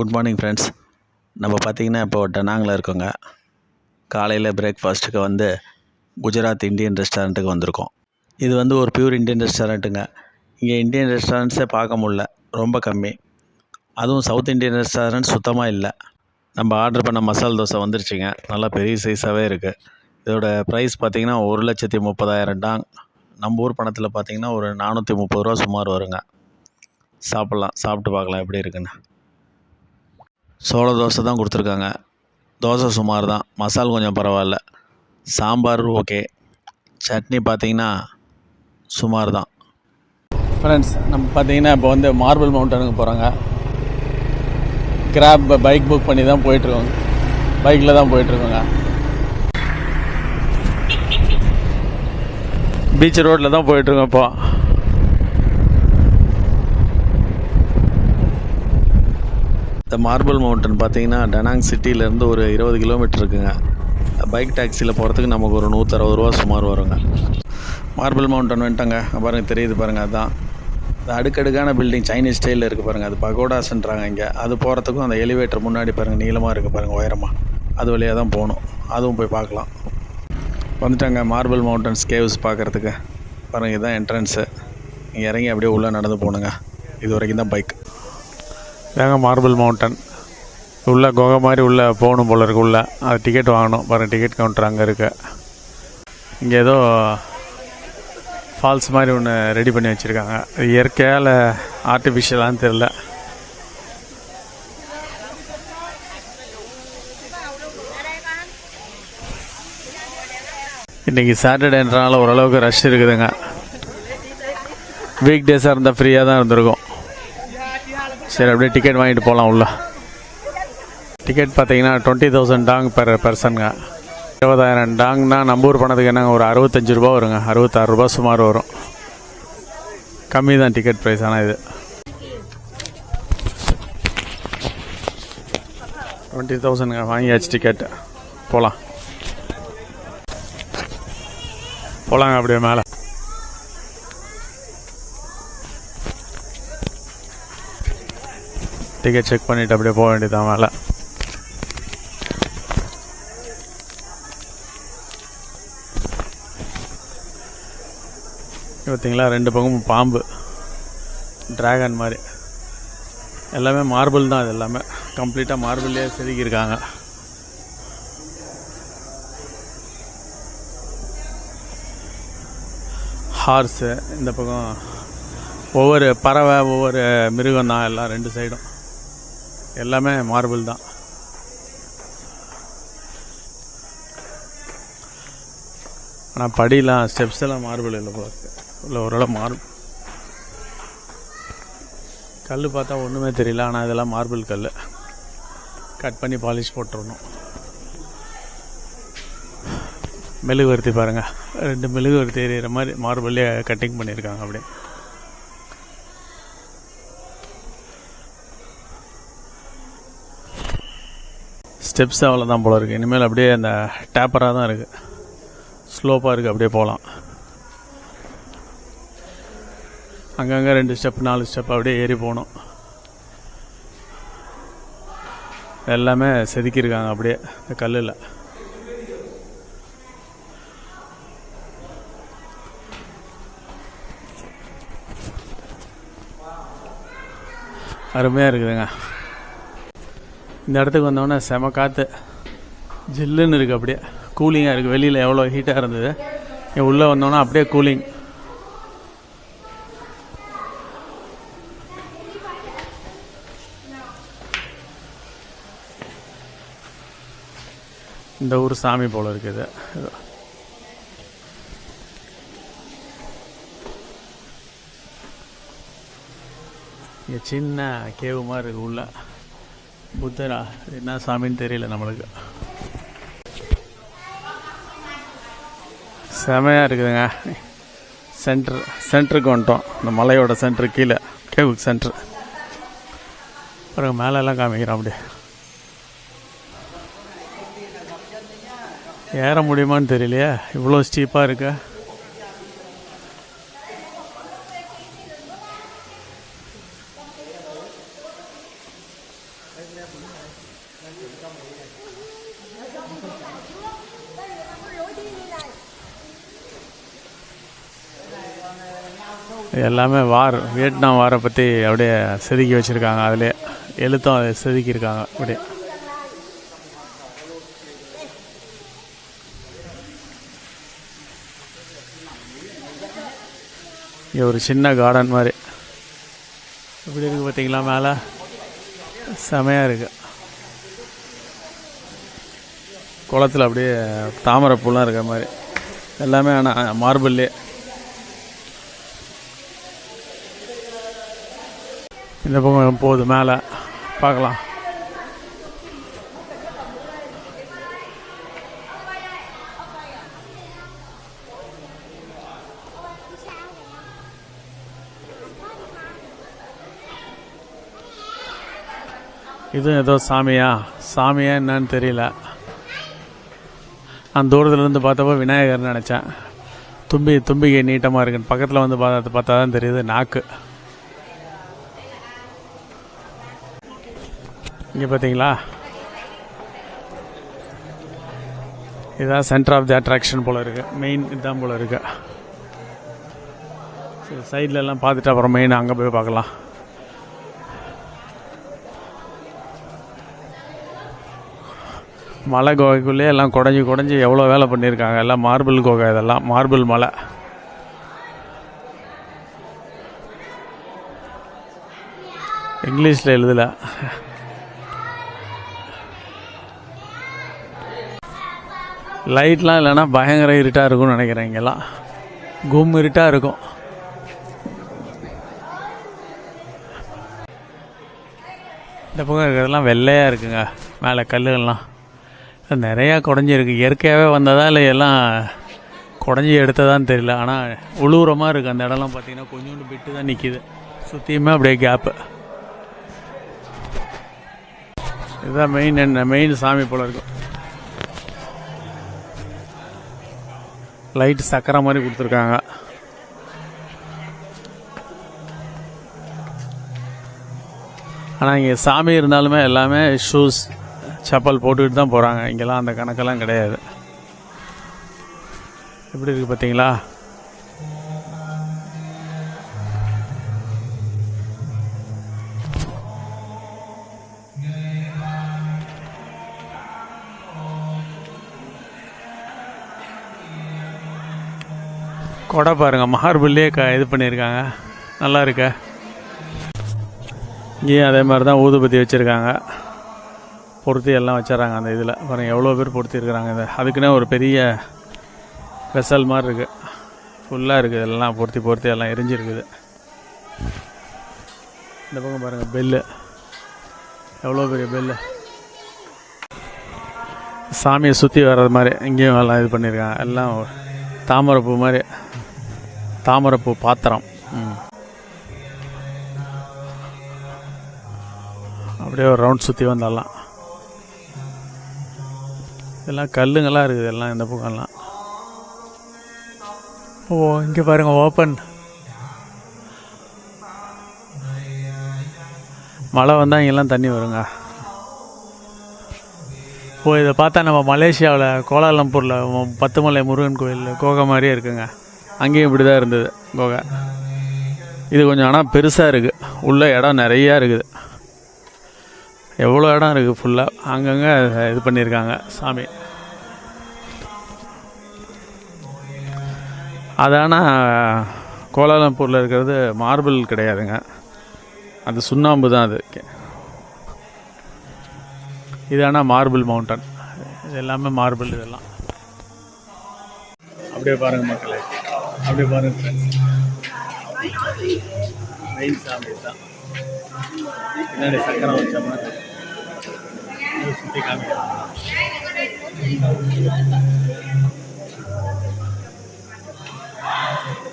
Good morning friends நம்ம பார்த்திங்கன்னா இப்போ டனாங்கில் இருக்கோங்க. காலையில் பிரேக்ஃபாஸ்ட்டுக்கு வந்து குஜராத் இந்தியன் ரெஸ்டாரண்ட்டுக்கு வந்திருக்கோம். இது வந்து ஒரு பியூர் இந்தியன் ரெஸ்டாரண்ட்டுங்க இங்கே இந்தியன் ரெஸ்டாரண்ட்ஸே பார்க்க முடில ரொம்ப கம்மி. அதுவும் சவுத் இந்தியன் ரெஸ்டாரண்ட் சுத்தமாக இல்லை. நம்ம ஆர்டர் பண்ண மசால் தோசை வந்துருச்சுங்க. நல்லா பெரிய சைஸாகவே இருக்குது இதோட ப்ரைஸ் பார்த்திங்கன்னா ஒரு லட்சத்தி முப்பதாயிரம் டாங். நம்ம ஊர் பணத்தில் பார்த்திங்கன்னா ஒரு நானூற்றி முப்பது ரூபா சுமார் வருங்க. சாப்பிட்லாம். சாப்பிட்டு பார்க்கலாம் எப்படி இருக்குன்னு. சோள தோசை தான் கொடுத்துருக்காங்க. தோசை சுமார் தான். மசால் கொஞ்சம் பரவாயில்ல. சாம்பார் ஓகே. சட்னி பார்த்தீங்கன்னா சுமார் தான். ஃப்ரெண்ட்ஸ் நம்ம பார்த்தீங்கன்னா இப்போ வந்து மார்பிள் மவுண்டனுக்கு போகிறாங்க கிராப் பைக் புக் பண்ணி தான் போயிட்டுருக்கோங்க பைக்கில் தான் போயிட்டுருக்கோங்க. பீச் ரோட்டில் தான் போயிட்டுருக்கோம் இப்போ. இந்த மார்பிள் மவுண்டன் பார்த்தீங்கன்னா டனாங் சிட்டிலேருந்து ஒரு இருபது கிலோமீட்டர் இருக்குங்க. பைக் டாக்ஸியில் போகிறதுக்கு நமக்கு ஒரு நூற்றறுபது ரூபா சுமார் வருங்க. மார்பிள் மவுண்டன் வந்துட்டோங்க. பாருங்கள் தெரியுது பாருங்கள் அதுதான் இந்த அடுக்கடுக்கான பில்டிங் சைனீஸ் ஸ்டைலில் இருக்குது பாருங்கள் அது பகோடாஸ்ன்றாங்க இங்கே. அது போகிறதுக்கும் அந்த எலிவேட்டர் முன்னாடி பாருங்கள் நீளமாக இருக்குது பாருங்கள் உயரமாக அது வழியாக தான் போகணும். அதுவும் போய் பார்க்கலாம். வந்துட்டாங்க மார்பிள் மவுண்டன்ஸ் கேவ்ஸ் பார்க்குறதுக்கு. பாருங்கள் இதுதான் என்ட்ரன்ஸு இங்கே இறங்கி அப்படியே உள்ளே நடந்து போகணுங்க. இது வரைக்கும் தான் பைக் இதாங்க மார்பிள் மவுண்டன் உள்ள குகை மாதிரி உள்ளே போகணும் போல இருக்கு உள்ள. அது டிக்கெட் வாங்கணும். பாருங்கள் டிக்கெட் கவுண்டர் அங்கே இருக்கு. இங்கே ஏதோ ஃபால்ஸ் மாதிரி ஒன்று ரெடி பண்ணி வச்சுருக்காங்க. இயற்கையால் ஆர்டிஃபிஷியலான்னு தெரில இன்றைக்கி சாட்டர்டேன்றனால ஓரளவுக்கு ரஷ் இருக்குதுங்க. வீக் டேஸாக இருந்தால் ஃப்ரீயாக தான் இருந்திருக்கும். சரி அப்படியே டிக்கெட் வாங்கிட்டு போகலாம் உள்ள. டிக்கெட் பார்த்தீங்கன்னா டுவெண்ட்டி தௌசண்ட் டாங் பெர் பர்சனுங்க இருபதாயிரம் டாங்னா நம்ம ஊர் பணத்துக்கு என்னங்க ஒரு அறுபத்தஞ்சு ரூபா வருங்க. அறுபத்தாறு ரூபா சுமார் வரும். கம்மி தான் டிக்கெட் ப்ரைஸ் ஆனால் இது. டுவெண்ட்டி தௌசண்ட்ங்க வாங்கியாச்சு டிக்கெட் போகலாம் போகலாங்க அப்படியே மேலே. டிக்கெட் செக் பண்ணிவிட்டு அப்படியே போக வேண்டியதான் மேலே பார்த்தீங்களா ரெண்டு பக்கமும் பாம்பு. டிராகன் மாதிரி. எல்லாமே மார்பிள் தான் இது எல்லாமே. கம்ப்ளீட்டாக மார்பிள்லேயே செதுக்கியிருக்காங்க. ஹார்ஸு இந்த பக்கம். ஒவ்வொரு பறவை ஒவ்வொரு மிருகம் தான் எல்லாம் ரெண்டு சைடும் எல்லாமே மார்பிள் தான். ஆனால் படிலாம் ஸ்டெப்ஸ் எல்லாம் மார்பிள் இல்லை போல இருக்கு. இல்லை ஓரளவு மார் கல் பார்த்தா ஒன்றுமே தெரியல ஆனால் இதெல்லாம் மார்பிள் கல் கட் பண்ணி பாலிஷ் போட்டுருணும் மெழுகுவர்த்தி பாருங்கள் ரெண்டு மெழுகுவர்த்தி எறிகிற மாதிரி மார்பிளே கட்டிங் பண்ணியிருக்காங்க அப்படியே. ஸ்டெப்ஸ் அவ்வளோ தான் போல இருக்குது இனிமேல் அப்படியே அந்த டேப்பராக தான் இருக்குது ஸ்லோப்பாக இருக்குது அப்படியே போகலாம் அங்கங்கே ரெண்டு ஸ்டெப் நாலு ஸ்டெப் அப்படியே ஏறி போகணும். எல்லாமே செதுக்கியிருக்காங்க அப்படியே இந்த கல்லில். அருமையாக இருக்குதுங்க. இந்த இடத்துக்கு வந்தோடனே செம காற்று ஜில்லுன்னு இருக்குது அப்படியே. கூலிங்காக இருக்குது வெளியில் எவ்வளோ ஹீட்டாக இருந்தது. இங்கே உள்ளே வந்தோன்னே அப்படியே கூலிங் இந்த ஊர் சாமி போல் இருக்குது இங்கே சின்ன கேவு மாதிரி இருக்குது உள்ள. புத்தரா? என்ன சாமின்னு தெரியல நம்மளுக்கு. செமையாக இருக்குதுங்க. சென்டர் சென்டருக்கு வந்துட்டோம். இந்த மலையோட சென்டர் கீழே. கேவுக்கு சென்டர் பிறகு மேலெல்லாம் காமிக்கிறோம் அப்படியே. ஏற முடியுமான்னு தெரியலையே. இவ்வளோ ஸ்டீப்பாக இருக்குது எல்லாமே வார் வியட்நாம் வாரை பற்றி அப்படியே செதுக்கி வச்சுருக்காங்க. அதிலே எழுத்தும் அதை செதுக்கியிருக்காங்க. அப்படியே. இங்கே ஒரு சின்ன கார்டன் மாதிரி. எப்படி இருக்குது பார்த்தீங்களா மேலே? செமையாக இருக்குது குளத்துல அப்படியே தாமரை பூலாம் இருக்கிற மாதிரி. எல்லாமே ஆனால் மார்பிள்லே இந்த பக்கம் போகுது மேலே. பார்க்கலாம். இதுவும் ஏதோ சாமியா? சாமியா என்னன்னு தெரியல. நான் தூரத்துலேருந்து பார்த்தப்போ விநாயகர்னு நினச்சேன். தும்பி தும்பிக்கை நீட்டமாக இருக்குன்னு. பக்கத்தில் வந்து பார்த்தா பார்த்தா தான் தெரியுது நாக்கு. இங்கே பார்த்தீங்களா இதுதான் சென்டர் ஆஃப் தி அட்ராக்ஷன் போல் இருக்குது மெயின் இதுதான் போல் இருக்கு. சரி சைட்லலாம் எல்லாம் பார்த்துட்டு அப்புறம் மெயின் அங்கே போய் பார்க்கலாம். மலை குகைக்குள்ளே எல்லாம் குடஞ்சி குடஞ்சி எவ்வளோ வேலை பண்ணியிருக்காங்க. எல்லாம் மார்பிள் குகை இதெல்லாம் மார்பிள் மலை. இங்கிலீஷில் எழுதலை. லைட்லாம் இல்லைன்னா பயங்கர இருட்டாக இருக்கும்னு நினைக்கிறேன் இங்கெல்லாம். கும் இருட்டாக இருக்கும். இந்த பக்கம் இருக்கிறதெல்லாம் வெள்ளையாக இருக்குங்க. மேலே கல்லுகள்லாம். நிறையா குடஞ்சிருக்கு. இயற்கையாகவே வந்ததா இல்லை எல்லாம் குடஞ்சி எடுத்ததான்னு தெரியல. ஆனால் உழுவுறமாக இருக்குது அந்த இடம்லாம் பார்த்தீங்கன்னா கொஞ்சோண்டு பிட்டு தான் நிற்கிது சுற்றியுமே அப்படியே கேப்பு இதுதான் மெயின் என்ன மெயின் சாமி போல இருக்கும். லைட் சக்கரை மாதிரி கொடுத்துருக்காங்க. ஆனால் இங்கே சாமி இருந்தாலுமே எல்லாமே ஷூஸ் செப்பல் போட்டுக்கிட்டு தான் போகிறாங்க இங்கெல்லாம் அந்த கணக்கெல்லாம் கிடையாது. எப்படி இருக்குது பார்த்தீங்களா கொடை பாருங்க. மார்பிள்லேயே க இது பண்ணியிருக்காங்க நல்லா இருக்க. இங்கேயும் அதே மாதிரி தான் ஊதுபத்தி வச்சுருக்காங்க. பொருத்தி எல்லாம் வச்சிடறாங்க அந்த இதில். பாருங்க எவ்வளோ பேர் பொருத்திருக்கிறாங்க இதை. அதுக்குன்னே ஒரு பெரிய வெசல் மாதிரி இருக்குது ஃபுல்லாக இருக்குது எல்லாம் பொருத்தி பொருத்தி எல்லாம் எரிஞ்சிருக்குது. இந்த பக்கம் பாருங்கள் பெல்லு எவ்வளோ பெரிய பெல்லு சாமியை சுற்றி வர்றது மாதிரி இங்கேயும் எல்லாம் இது பண்ணியிருக்காங்க எல்லாம் தாமரை பூ மாதிரி. தாமரைப்பூ பாத்திரம். அப்படியே ஒரு ரவுண்ட் சுற்றி வந்தாலாம் இதெல்லாம் கல்லுங்கள்லாம் இருக்குது எல்லாம் இந்த பக்கம்லாம். ஓ இங்கே பாருங்க ஓப்பன் மழை வந்தால் இங்கெல்லாம் தண்ணி வருங்க. ஓ இதை பார்த்தா நம்ம மலேசியாவில் கோலாலம்பூரில் பத்துமலை முருகன் கோயில் கோகை மாதிரியே இருக்குங்க. அங்கேயும் இப்படி தான் இருந்தது கோகை. இது கொஞ்சம் ஆனால் பெருசாக இருக்குது உள்ளே இடம் நிறையா இருக்குது. எவ்வளோ இடம் இருக்குது ஃபுல்லாக அங்கங்கே இது பண்ணியிருக்காங்க சாமி. அதானால் கோலாலம்பூரில் இருக்கிறது மார்பிள் கிடையாதுங்க. அது சுண்ணாம்பு தான் அது. இது ஆனால் மார்பிள் மவுண்டன் இது எல்லாமே மார்பிள் இதெல்லாம். அப்படியே பாருங்கள் மக்களே. அப்படி பாருங்க friends. மெயின் சாமி தான் பின்னாடி சக்கரம் வச்ச மாதிரி சுற்றி காமிக்கிறாங்க Thank you.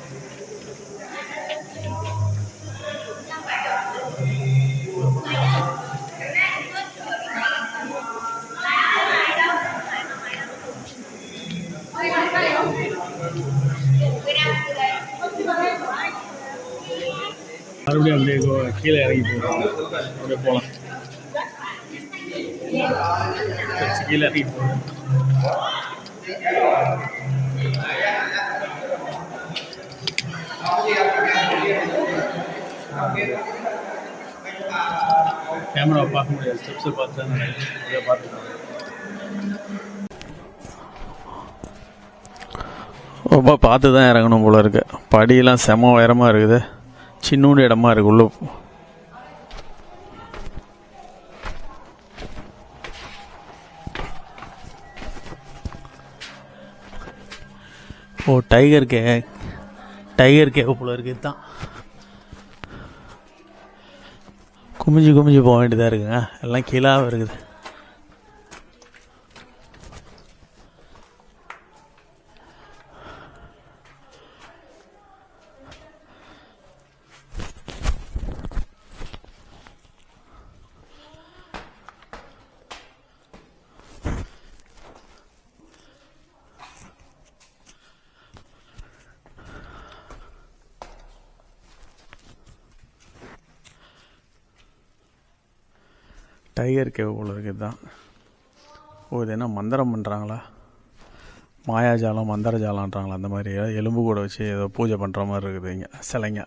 கீழே இறங்கி போகிறோம் அப்படியே போகலாம் கீழே இறங்கி போகிறோம் கேமரா பார்க்க முடியாது. ஸ்டெப்ஸை பார்த்து தான் இதை பார்த்துக்கலாம் ரொம்ப பார்த்து தான் இறங்கணும் போல இருக்கு. படியெல்லாம் செம உயரமாக இருக்குது. சின்னூண்டு இடமா இருக்கு உள்ள ஓ டைகர் கே டைகர் கேவ் போல இருக்கு இதுதான். குமிஞ்சு குமிஞ்சு போக வேண்டியதாக இருக்குங்க. எல்லாம் கீழாக இருக்குது. டைகர் கேவ் போல இருக்குது தான். ஓ இது என்ன மந்திரம் பண்ணுறாங்களா மாயாஜாலம் மந்திரஜாலம்ன்றாங்களா? அந்த மாதிரி எலும்பு கூட வச்சு ஏதோ பூஜை பண்ணுற மாதிரி இருக்குது இங்கே சிலைங்க.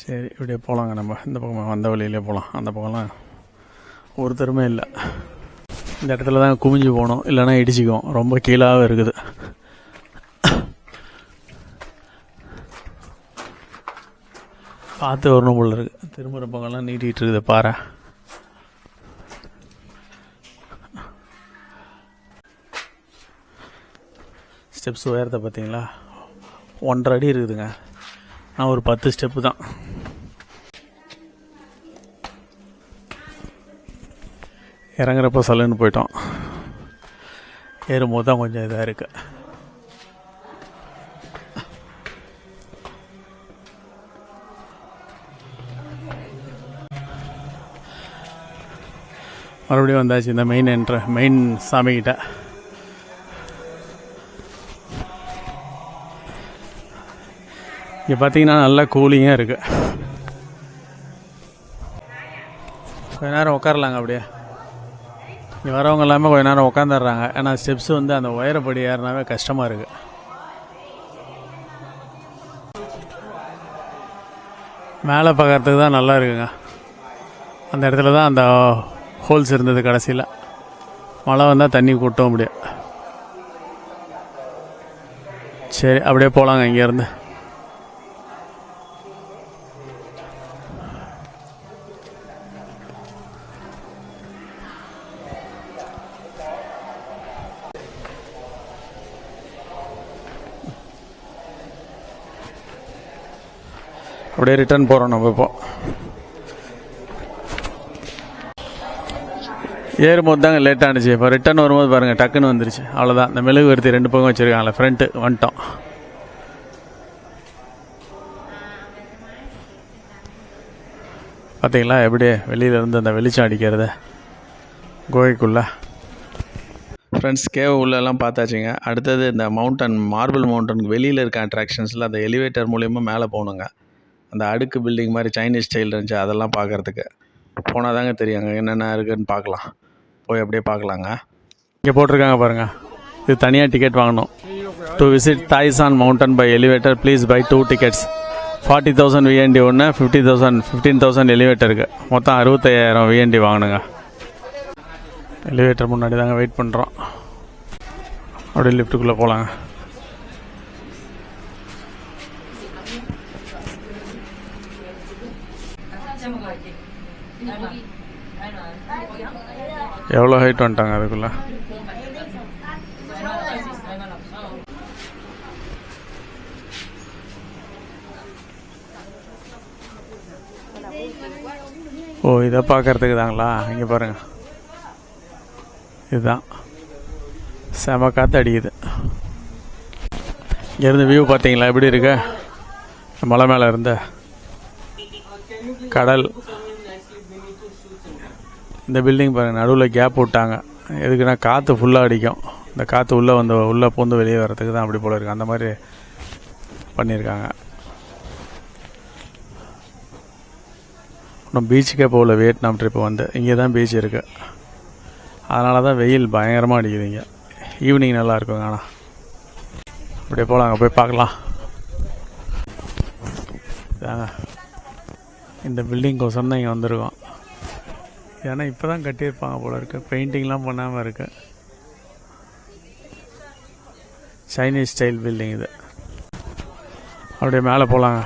சரி இப்படியே போகலாங்க நம்ம. இந்த பக்கம் வந்த வழியிலே போகலாம் அந்த பக்கம்லாம் ஒருத்தருமே இல்லை. இந்த இடத்துல தான் குமிஞ்சு போகணும். இல்லைன்னா இடிச்சிக்கும். ரொம்ப கீழாக இருக்குது. பார்த்து வரணும் போல இருக்கு. திரும்புகிற பக்கம்லாம் நீட்டிகிட்டு இருக்குது பாறை ஸ்டெப்ஸ் உயரத்தை பார்த்தீங்களா? ஒன்றரை அடி இருக்குதுங்க. நான் ஒரு பத்து ஸ்டெப்பு தான். இறங்குறப்ப சலுன்னு போயிட்டோம். ஏறும்போது தான் கொஞ்சம் இதாக இருக்குது மறுபடியும் வந்தாச்சு இந்த மெயின் என்ற மெயின் சாமிக்கிட்ட இங்கே பார்த்தீங்கன்னா நல்லா கூலிங்காக இருக்குது கொஞ்ச நேரம் உட்காரலாங்க அப்படியே. இங்கே வரவங்க எல்லாமே கொஞ்ச நேரம் உட்காந்துடுறாங்க ஏன்னா ஸ்டெப்ஸ் வந்து அந்த உயரப்படி ஏறினாவே கஷ்டமாக இருக்குது மேலே பார்க்கறதுக்கு தான் நல்லா இருக்குங்க. அந்த இடத்துல தான் அந்த ஹோல்ஸ் இருந்தது கடைசியில். மழை வந்தால் தண்ணி கொட்ட முடியும் சரி அப்படியே போகலாங்க இங்கேருந்து அப்படியே ரிட்டர்ன் போகிறோம் நம்ம இப்போ. ஏறும்போது தாங்க லேட் ஆனிச்சு. இப்போ ரிட்டர்ன் வரும்போது பாருங்கள் டக்குன்னு வந்துருச்சு. அவ்வளோதான் இந்த மெழுகு வருத்தி ரெண்டு பக்கம் வச்சுருக்காங்களே ஃப்ரண்ட்டு வந்துட்டோம். பார்த்தீங்களா எப்படி வெளியிலேருந்து அந்த வெளிச்சம் அடிக்கிறது? குகைக்குள்ளே ஃப்ரெண்ட்ஸ் கேவ் உள்ளெல்லாம் பார்த்தாச்சுங்க. அடுத்தது இந்த மவுண்டன் மார்பிள் மவுண்டனுக்கு வெளியில் இருக்க அட்ராக்ஷன்ஸில் அந்த எலிவேட்டர் மூலியமாக மேலே போகணுங்க. அந்த அடுக்கு பில்டிங் மாதிரி சைனீஸ் ஸ்டைல் இருந்துச்சு அதெல்லாம் பார்க்குறதுக்கு. போனால் தாங்க தெரியும் அங்கே என்னென்ன இருக்குதுன்னு பார்க்கலாம். போய் அப்படியே பார்க்கலாங்க. இங்கே போட்டிருக்காங்க பாருங்கள் இது தனியாக டிக்கெட் வாங்கணும். To visit Thuy Son mountain by elevator please buy two tickets forty thousand VND ஒன்று ஃபிஃப்டி தௌசண்ட் ஃபிஃப்டீன் தௌசண்ட் எலிவேட்டருக்கு மொத்தம் அறுபத்தையாயிரம் விஎன்டி வாங்கணுங்க. எலிவேட்டர் முன்னாடி தாங்க வெயிட் பண்ணுறோம் அப்படியே லிஃப்ட்டுக்குள்ளே போகலாங்க எவ்வளோ ஹைட் வந்துட்டாங்க அதுக்குள்ளே? ஓ இதை பார்க்கறதுக்கு தாங்களா? இங்கே பாருங்கள் இதுதான். செம காற்று அடிக்குது. இங்கேருந்து வியூ பார்த்தீங்களா? எப்படி இருக்கு? மலை மேலே இருந்த. கடல். இந்த பில்டிங் பாருங்கள் நடுவில் கேப் விட்டாங்க. எதுக்குன்னா காற்று ஃபுல்லாக அடிக்கும். இந்த காற்று உள்ளே வந்து உள்ளே பூந்து வெளியே வர்றதுக்கு தான் அப்படி போல இருக்குது அந்த மாதிரி பண்ணியிருக்காங்க இன்னும் பீச்சுக்கே போகல வியட்நாம் ட்ரிப்பு வந்து. இங்கே தான் பீச் இருக்குது அதனால தான் வெயில் பயங்கரமாக அடிக்குது இங்கே. ஈவினிங் நல்லா இருக்குங்க ஆனால் அப்படியே போகலாம் அங்கே போய் பார்க்கலாம். இதாங்க. இந்த பில்டிங் கோசம் தான் இங்கே வந்திருக்கோம். ஏன்னா இப்போ தான் கட்டியிருப்பாங்க போல இருக்கு. பெயிண்டிங்லாம் பண்ணாமல் இருக்கு. சைனீஸ் ஸ்டைல் பில்டிங் இது. அப்படியே மேலே போகலாங்க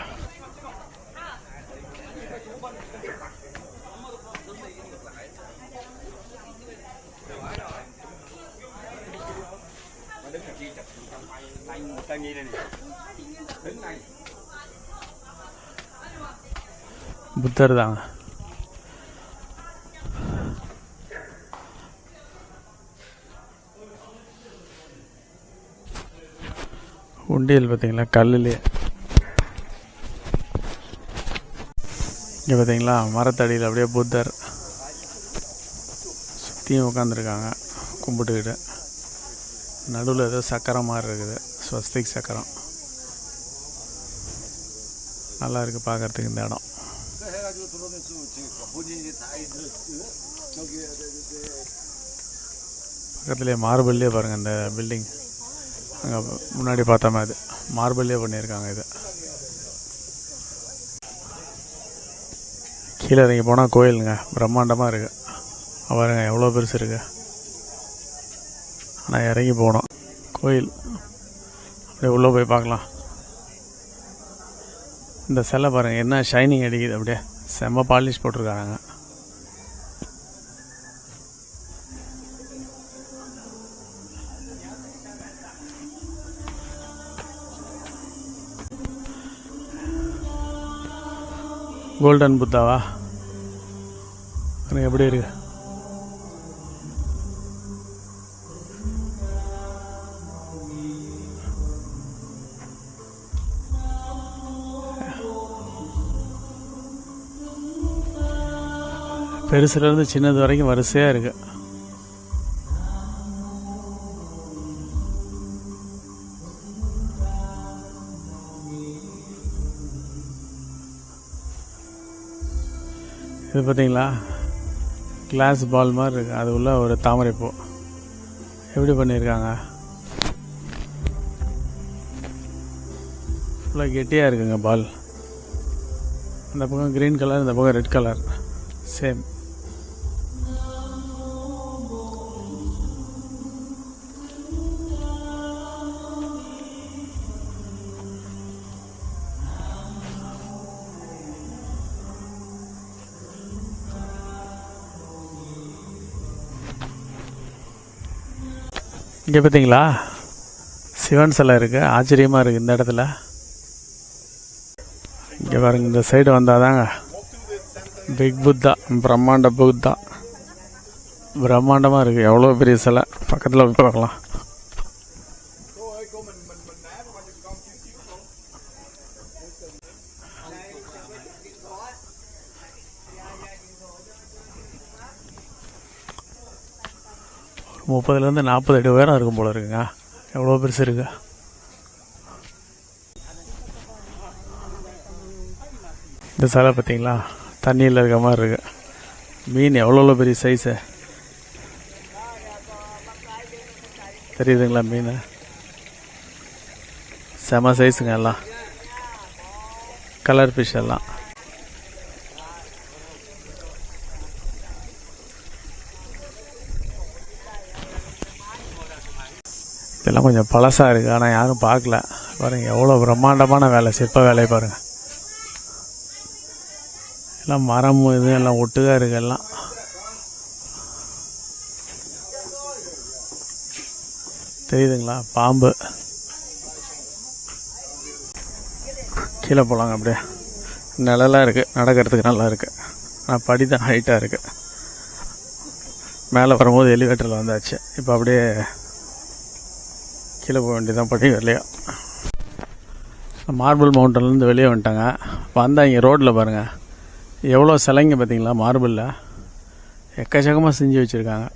புத்தர் தாங்க. உண்டியல் பார்த்திங்களா? கல்லுலேயே. இங்கே பார்த்தீங்களா? மரத்தடியில் அப்படியே புத்தர் சுற்றியும் உட்காந்துருக்காங்க கும்பிட்டுக்கிட்டு. நடுவில் ஏதோ சக்கரம் மாதிரி இருக்குது ஸ்வஸ்திக் சக்கரம். நல்லா இருக்குது பார்க்கறதுக்கு இந்த இடம். பக்கத்துலேயே மார்பிள்லேயே பாருங்கள் இந்த பில்டிங் அங்கே முன்னாடி பார்த்தோமே அது. மார்பிளே பண்ணியிருக்காங்க இது. கீழே இறங்கி போனால் கோயிலுங்க. பிரம்மாண்டமாக இருக்குது பாருங்க எவ்வளோ பெருசு இருக்கு. ஆனால் இறங்கி போகணும் கோயில். அப்படியே உள்ளே போய் பார்க்கலாம். இந்த சிலை பாருங்கள் என்ன ஷைனிங் அடிக்குது அப்படியே. செம்ம பாலிஷ் போட்டிருக்காங்க கோல்டன் புத்தாவா எனக்கு எப்படி இருக்கு? பெருசுலேருந்து சின்னது வரைக்கும் வரிசையாக இருக்கு. இது பார்த்தீங்களா? கிளாஸ் பால் மாதிரி இருக்குது அது உள்ள ஒரு தாமரை பூ. எப்படி பண்ணியிருக்காங்க ஃபுல்லாக கெட்டியாக இருக்குங்க பால் அந்த பக்கம் க்ரீன் கலர் இந்த பக்கம் ரெட் கலர் சேம் இங்கே பார்த்தீங்களா சிவன் சிலை இருக்குது ஆச்சரியமாக இருக்குது இந்த இடத்துல. இங்கே பாருங்க இந்த சைடு வந்தாதாங்க. பிக் புத்தா பிரம்மாண்ட புத்தா. பிரம்மாண்டமாக இருக்குது எவ்வளோ பெரிய சிலை? பக்கத்தில் போய் பார்க்கலாம். முப்பதுலேருந்து நாற்பது அடி உயரம் இருக்கும் போல இருக்குங்க. எவ்வளோ பெருசு இருக்கு? இந்த சிலை பார்த்தீங்களா? தண்ணியில் இருக்க மாதிரி இருக்கு. மீன் எவ்வளோ எவ்வளோ பெரிய சைஸு தெரியுதுங்களா மீன்? செம சைஸுங்க எல்லாம். கலர் ஃபிஷ் எல்லாம். இதெல்லாம் கொஞ்சம் பழசாக இருக்குது ஆனால் யாரும் பார்க்கல. பாருங்க எவ்வளோ பிரம்மாண்டமான வேலை. சிற்ப வேலை பாருங்க. எல்லாம் மரம் இது எல்லாம் ஒட்டுగా இருக்கு எல்லாம். தெரியுதுங்களா? பாம்பு. கீழே போகலாங்க அப்படியே. நிழலாக இருக்குது நடக்கிறதுக்கு நல்லா இருக்குது ஆனால் படி தான் ஹைட்டாக இருக்குது மேலே வரும்போது எலிவேட்டரில் வந்தாச்சு. இப்போ அப்படியே கீழே போக வேண்டியதான் படி வெளியே. மார்பிள் மவுண்டன்லேருந்து வெளியே வந்துட்டாங்க. வந்தால் இங்கே ரோட்டில் பாருங்கள் எவ்வளோ சிலைங்க பார்த்தீங்களா மார்பிளில் எக்கச்சக்கமாக செஞ்சு வச்சுருக்காங்க.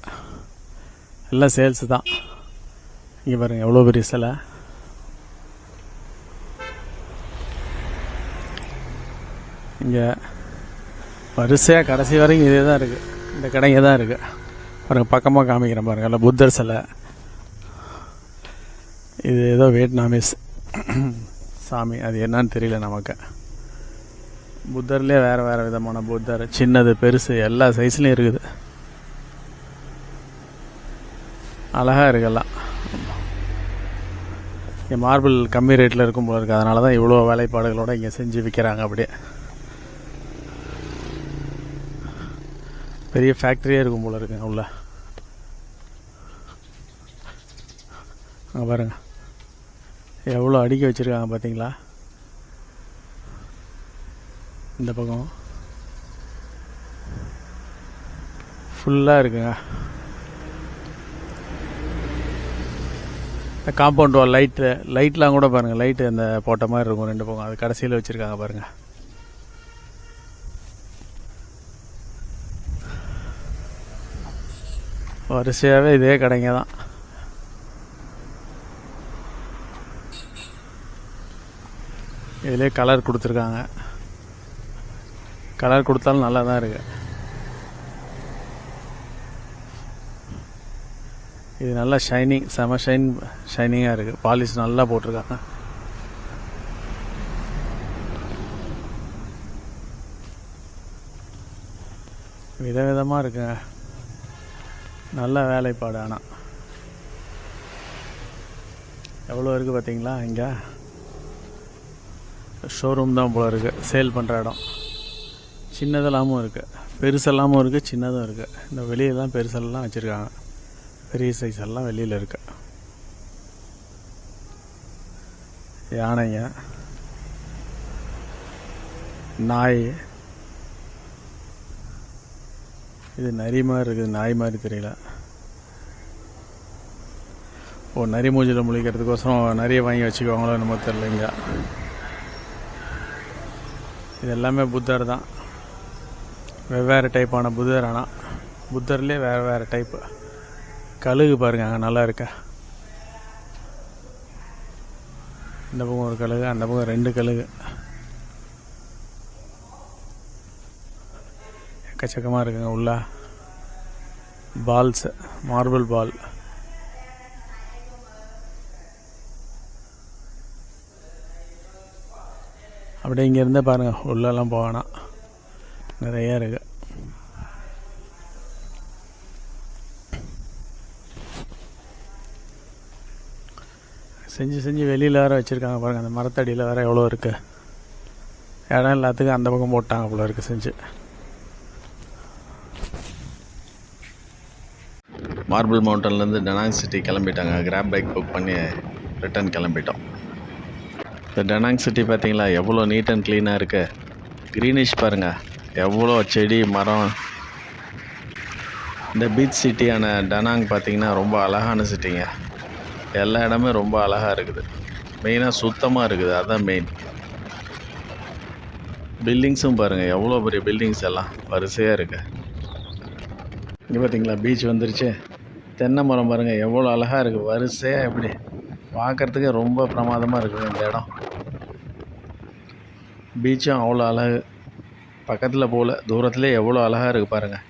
எல்லாம் சேல்ஸு தான். இங்கே பாருங்கள் எவ்வளோ பெரிய சிலை. இங்கே வரிசையாக கடைசி வரைக்கும் இதே தான் இருக்குது இந்த கடைங்க தான் இருக்குது பாருங்கள் பக்கமாக காமிக்கிறேன் பாருங்கள் அதில் புத்தர் சிலை. இது ஏதோ வியட்நாமீஸ். சாமி அது என்னன்னு தெரியல நமக்கு. புத்தர்லேயே வேறு வேறு விதமான புத்தர். சின்னது பெருசு எல்லா சைஸ்லேயும் இருக்குது. அழகாக இருக்குல்லாம் இங்கே மார்பிள் கம்மி ரேட்டில் இருக்கும் போல இருக்குது அதனால தான் இவ்வளோ வேலைப்பாடுகளோட இங்கே செஞ்சு விற்கிறாங்க அப்படியே. பெரிய ஃபேக்ட்ரியே இருக்கும் போல இருக்குங்க உள்ள. அங்கே பாருங்கள் எவ்வளோ அடுக்கி வச்சுருக்காங்க பார்த்தீங்களா இந்த பக்கம். ஃபுல்லாக இருக்குங்க. இந்த காம்பவுண்ட் வால் லைட்டு லைட்லாம் கூட பாருங்கள் லைட்டு அந்த போட்ட மாதிரி இருக்கும் ரெண்டு பக்கம். அது கடைசியில் வச்சுருக்காங்க பாருங்கள் வரிசையாகவே இதே கடைங்க தான். இதிலே கலர் கொடுத்துருக்காங்க. கலர் கொடுத்தாலும் நல்லா தான் இருக்கு. இது நல்லா ஷைனிங் செம ஷைன் ஷைனிங்காக இருக்குது பாலிஷ் நல்லா போட்டிருக்காங்க. விதவிதமாக இருக்குங்க நல்ல வேலைப்பாடு ஆனால் எவ்வளோ இருக்குது பார்த்தீங்களா இங்கே? ஷோரூம் தான் போல இருக்குது சேல் பண்ணுற இடம். சின்னதெல்லாமும் இருக்குது பெருசெல்லாமும் இருக்குது சின்னதும் இருக்குது இந்த வெளியெல்லாம் பெருசெல்லாம் வச்சுருக்காங்க. பெரிய சைஸ் எல்லாம் வெளியில் இருக்கு. யானைங்க. நாய். இது நரி மாதிரி இருக்குது. நாய் மாதிரி தெரியல. ஓ நரி மூஞ்சில் முழிக்கிறதுக்கோசரம் நிறைய வாங்கி வச்சுக்கோங்களோ என்னமோ தெரிலங்க இது எல்லாமே புத்தர் தான். வெவ்வேறு டைப்பான புத்தர் ஆனால் புத்தர்லேயே வேறு வேறு டைப்பு கழுகு பாருங்க அங்கே நல்லா இருக்கா. இந்த பக்கம் ஒரு கழுகு அந்த பக்கம் ரெண்டு கழுகு. எக்கச்சக்கமாக இருக்குங்க உள்ள. பால்ஸு மார்பிள் பால் அப்படியே இங்கேருந்தே பாருங்கள் உள்ளெல்லாம் போவேனா நிறைய இருக்கு. செஞ்சு செஞ்சு வெளியில் வேறு வச்சுருக்காங்க பாருங்கள் அந்த மரத்தடியில் வேறு எவ்வளோ இருக்குது இடம் எல்லாத்துக்கும் அந்த பக்கம் போட்டாங்க போல இருக்குது செஞ்சு. மார்பிள் மவுண்டன்லேருந்து டெனாங் சிட்டி கிளம்பிட்டாங்க. கிராப் பைக் புக் பண்ணி ரிட்டர்ன் கிளம்பிட்டோம். இந்த டெனாங் சிட்டி பார்த்தீங்களா எவ்வளோ நீட் அண்ட் க்ளீனாக இருக்குது க்ரீனிஷ் பாருங்கள் எவ்வளோ செடி மரம். இந்த பீச் சிட்டியான டனாங் பார்த்தீங்கன்னா ரொம்ப அழகான சிட்டிங்க எல்லா இடமும் ரொம்ப அழகாக இருக்குது. மெயினாக சுத்தமாக இருக்குது. அதுதான் மெயின் பில்டிங்ஸும் பாருங்கள் எவ்வளோ பெரிய பில்டிங்ஸ் எல்லாம். வரிசையாக இருக்குது இங்கே பார்த்தீங்களா பீச் வந்துருச்சு. தென்னை மரம் பாருங்கள் எவ்வளோ அழகாக இருக்குது வரிசையாக எப்படி பார்க்குறதுக்கே ரொம்ப பிரமாதமாக இருக்குது இந்த இடம். பீச்சும் அவ்வளோ அழகு. பக்கத்தில் போகல தூரத்துலேயே எவ்வளோ அழகாக இருக்குது பாருங்கள்